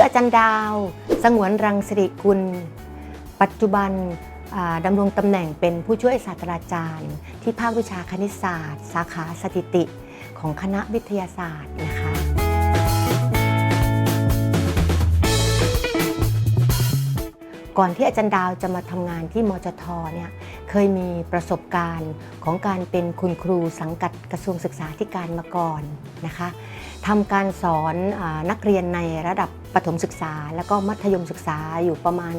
ออาจารย์ดาว สงวนรังสิริกุล ปัจจุบันดำรงตำแหน่งเป็นผู้ช่วยศาสตราจารย์ ที่ภาควิชาคณิตศาสตร์ สาขาสถิติของคณะวิทยาศาสตร์นะคะก่อนที่อาจารย์ดาวจะมาทำงานที่มจทเนี่ยเคยมีประสบการณ์ของการเป็นคุณครูสังกัดกระทรวงศึกษาธิการมาก่อนนะคะ ทำการสอนอนักเรียนในระดับประถมศึกษา แล้วก็มัธยมศึกษาอยู่ประมาณ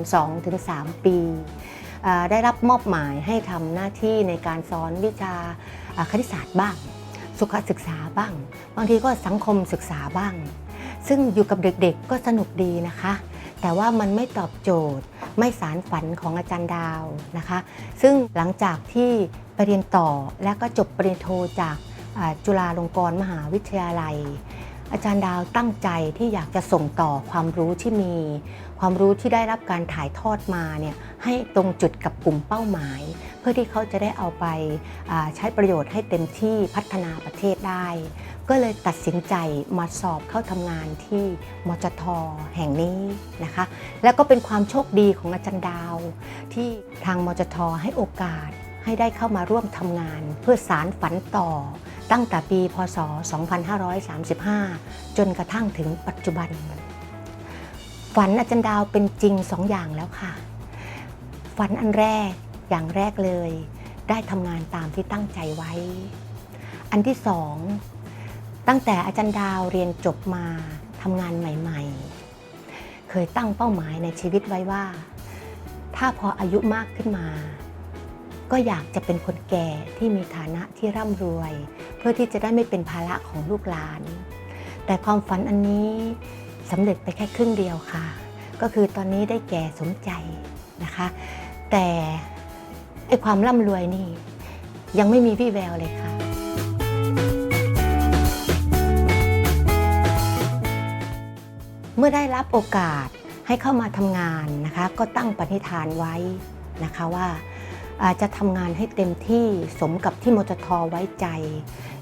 2-3 ปีอ่าได้รับมอบหมายให้ทำหน้าที่ในการสอนวิชาคณิตศาสตร์บ้าง สุขศึกษาบ้าง บางทีก็สังคมศึกษาบ้าง ซึ่งอยู่กับเด็กๆก็สนุกดีนะคะ แต่ว่ามันไม่ตอบโจทย์ ไม่สารฝันของอาจารย์ดาวนะคะ ซึ่งหลังจากที่ไปเรียนต่อและก็จบปริญญาโทจากอ่า จุฬาลงกรณ์มหาวิทยาลัย อาจารย์ดาวตั้งใจที่อยากจะส่งต่อความรู้ที่มี ความรู้ที่ได้รับการถ่ายทอดมาเนี่ยให้ตรงจุดกับกลุ่มเป้าหมาย เพื่อที่เขาจะได้เอาไปใช้ประโยชน์ให้เต็มที่พัฒนาประเทศได้ ก็เลยตัดสินใจมาสอบเข้าทำงานที่มจทแห่งนี้นะคะ แล้วก็เป็นความโชคดีของอาจารย์ดาว ที่ทางมจทให้โอกาสให้ได้เข้ามาร่วมทำงาน เพื่อสารฝันต่อ ตั้งแต่ปีพศ 2535 จนกระทั่งถึงปัจจุบัน ฝันอาจารย์ดาวเป็นจริงสองอย่างแล้วค่ะ ฝันอันแรกอย่างแรกเลย ได้ทำงานตามที่ตั้งใจไว้ อันที่สองตั้งแต่อาจารย์ดาวเรียนจบมาทำงานใหม่ ๆ เคยตั้งเป้าหมายในชีวิตไว้ว่า ถ้าพออายุมากขึ้นมา ก็อยากจะเป็นคนแก่ที่มีฐานะที่ร่ำรวย เพื่อที่จะได้ไม่เป็นภาระของลูกหลาน แต่ความฝันอันนี้สำเร็จไปแค่ครึ่งเดียวค่ะ ก็คือตอนนี้ได้แก่สมใจนะคะ แต่ไอความร่ำรวยนี่ ยังไม่มีวี่แววเลยค่ะเมื่อได้รับโอกาสให้เข้ามาทำงานนะคะ ก็ตั้งปณิธานไว้นะคะว่า จะทำงานให้เต็มที่สมกับที่มจทไว้ใจ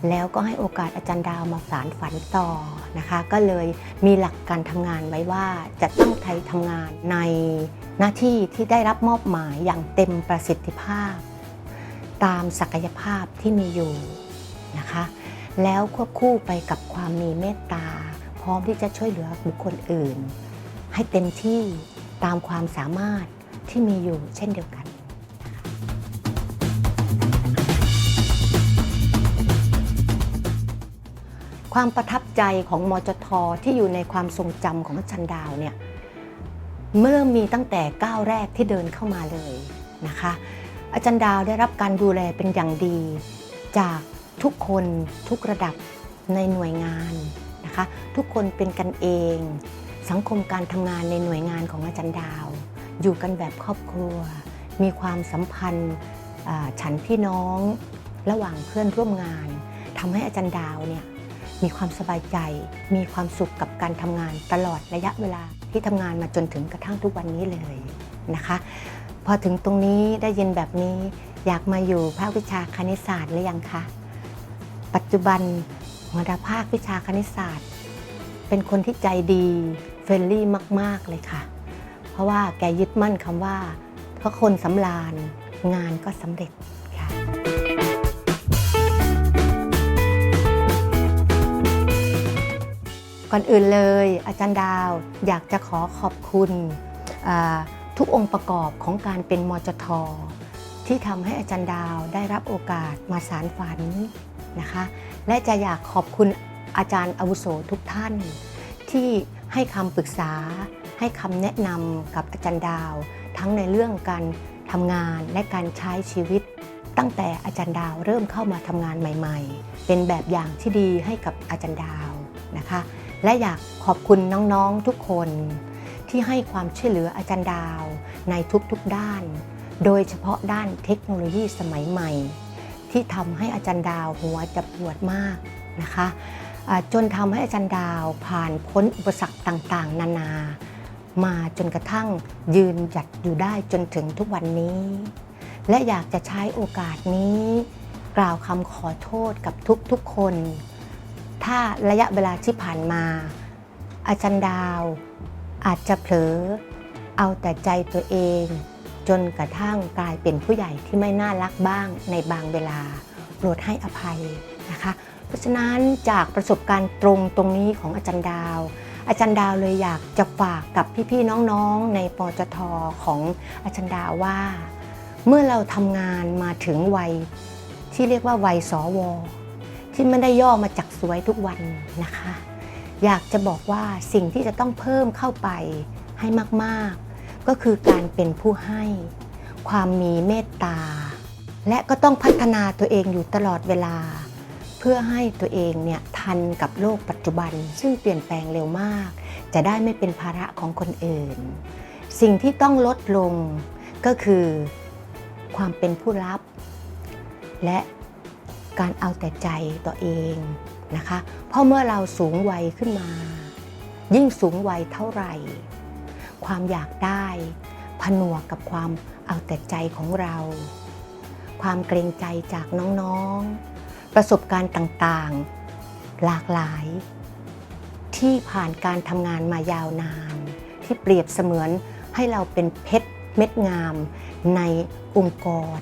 แล้วก็ให้โอกาสอาจารย์ดาวมาสารฝันต่อนะคะ ก็เลยมีหลักการทำงานไว้ว่าจะตั้งใจทำงานในหน้าที่ที่ได้รับมอบหมายอย่างเต็มประสิทธิภาพ ตามศักยภาพที่มีอยู่นะคะ แล้วควบคู่ไปกับความมีเมตตา พร้อมที่จะช่วยเหลือบุคคลอื่น ให้เต็มที่ตามความสามารถที่มีอยู่เช่นเดียวกัน ความประทับใจของมจทที่อยู่ในความทรงจำของอาจารดาวเนี่ยเมื่อมีตั้งแต่ก้าวแรกที่เดินเข้ามาเลยนะคะ อาจารย์ดาวได้รับการดูแลเป็นอย่างดี จากทุกคนทุกระดับในหน่วยงานนะคะ ทุกคนเป็นกันเอง สังคมการทำงานในหน่วยงานของอาจารย์ดาว อยู่กันแบบครอบครัว มีความสัมพันธ์ฉันพี่น้อง ระหว่างเพื่อนร่วมงานทำให้อาจารย์ดาวเนี่ย มีความสบายใจ มีความสุขกับการทำงานตลอดระยะเวลาที่ทำงานมาจนถึงกระทั่งทุกวันนี้เลยนะคะ พอถึงตรงนี้ได้ยินแบบนี้อยากมาอยู่ภาควิชาคณิตศาสตร์หรือยังคะปัจจุบันหัวหน้าภาควิชาคณิตศาสตร์ เป็นคนที่ใจดีเฟรนลี่มาก ๆเลยค่ะ เพราะว่าแกยึดมั่นคำว่าเพราะคนสำราญงานก็สำเร็จ ก่อนอื่นเลย อาจารย์ดาวอยากจะขอขอบคุณทุกองค์ประกอบของการเป็นมจท ที่ทำให้อาจารย์ดาวได้รับโอกาสมาสารฝันนะคะ และจะอยากขอบคุณอาจารย์อาวุโสทุกท่าน ที่ให้คำปรึกษา ให้คำแนะนำกับอาจารย์ดาว ทั้งในเรื่องการทำงานและการใช้ชีวิต ตั้งแต่อาจารย์ดาวเริ่มเข้ามาทำงานใหม่ ๆ เป็นแบบอย่างที่ดีให้กับอาจารย์ดาวนะคะ และอยากขอบคุณน้องๆทุกคน ที่ให้ความช่วยเหลืออาจารย์ดาวในทุกๆด้าน โดยเฉพาะด้านเทคโนโลยีสมัยใหม่ ที่ทำให้อาจารย์ดาวหัวจะปวดมากนะคะจนทำให้อาจารย์ดาวผ่านพ้นอุปสรรคต่างๆ นานา มาจนกระทั่งยืนหยัดอยู่ได้จนถึงทุกวันนี้ และอยากจะใช้โอกาสนี้ กล่าวคำขอโทษกับทุกๆคน ถ้าระยะเวลาที่ผ่านมา อาจารย์ดาวอาจจะเผลอเอาแต่ใจตัวเอง จนกระทั่งกลายเป็นผู้ใหญ่ที่ไม่น่ารักบ้างในบางเวลาโปรดให้อภัยนะคะ เพราะฉะนั้นจากประสบการณ์ตรงตรงนี้ของอาจารย์ดาว อาจารย์ดาวเลยอยากจะฝากกับพี่ๆน้องๆในปจทของอาจารย์ดาวว่า เมื่อเราทำงานมาถึงวัยที่เรียกว่าวัยสว ที่ไม่ได้ย่อมาจากสวยทุกวันนะคะ อยากจะบอกว่าสิ่งที่จะต้องเพิ่มเข้าไปให้มากๆ ก็คือการเป็นผู้ให้ ความมีเมตตา และก็ต้องพัฒนาตัวเองอยู่ตลอดเวลา เพื่อให้ตัวเองเนี่ยทันกับโลกปัจจุบัน ซึ่งเปลี่ยนแปลงเร็วมาก จะได้ไม่เป็นภาระของคนอื่น สิ่งที่ต้องลดลงก็คือความเป็นผู้รับ และ การเอาแต่ใจตัวเองนะคะเพราะเมื่อเราสูงวัยขึ้นมา ยิ่งสูงวัยเท่าไหร่ ความอยากได้ผนวกกับความเอาแต่ใจของเรา ความเกรงใจจากน้องๆ ประสบการณ์ต่างๆ หลากหลาย ที่ผ่านการทำงานมายาวนาน ที่เปรียบเสมือนให้เราเป็นเพชรเม็ดงามในองค์กร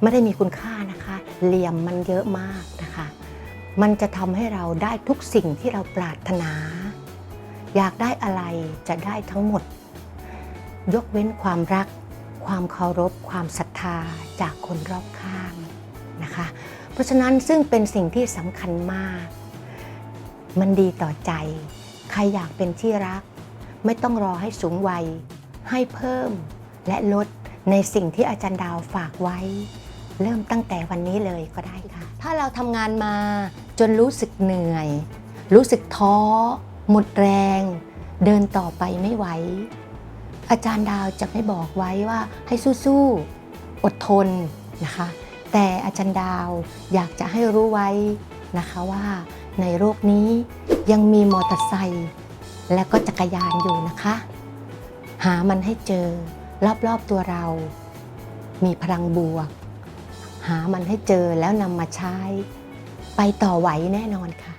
ไม่ได้มีคุณค่านะคะ เหลี่ยมมันเยอะมากนะคะ มันจะทำให้เราได้ทุกสิ่งที่เราปรารถนา อยากได้อะไรจะได้ทั้งหมด ยกเว้นความรัก ความเคารพ ความศรัทธาจากคนรอบข้างนะคะ เพราะฉะนั้นซึ่งเป็นสิ่งที่สำคัญมาก มันดีต่อใจ ใครอยากเป็นที่รัก ไม่ต้องรอให้สูงวัย ให้เพิ่มและลดในสิ่งที่อาจารย์ดาวฝากไว้ เริ่มตั้งแต่วันนี้เลยก็ได้ค่ะ ถ้าเราทำงานมาจนรู้สึกเหนื่อย รู้สึกท้อ หมดแรง เดินต่อไปไม่ไหว อาจารย์ดาวจะไม่บอกไว้ว่าให้สู้ๆอดทนนะคะ แต่อาจารย์ดาวอยากจะให้รู้ไว้นะคะว่าในโลกนี้ยังมีมอเตอร์ไซค์และก็จักรยานอยู่นะคะ หามันให้เจอรอบๆตัวเรา มีพลังบวก หามันให้เจอแล้วนำมาใช้ ไปต่อไหวแน่นอนค่ะ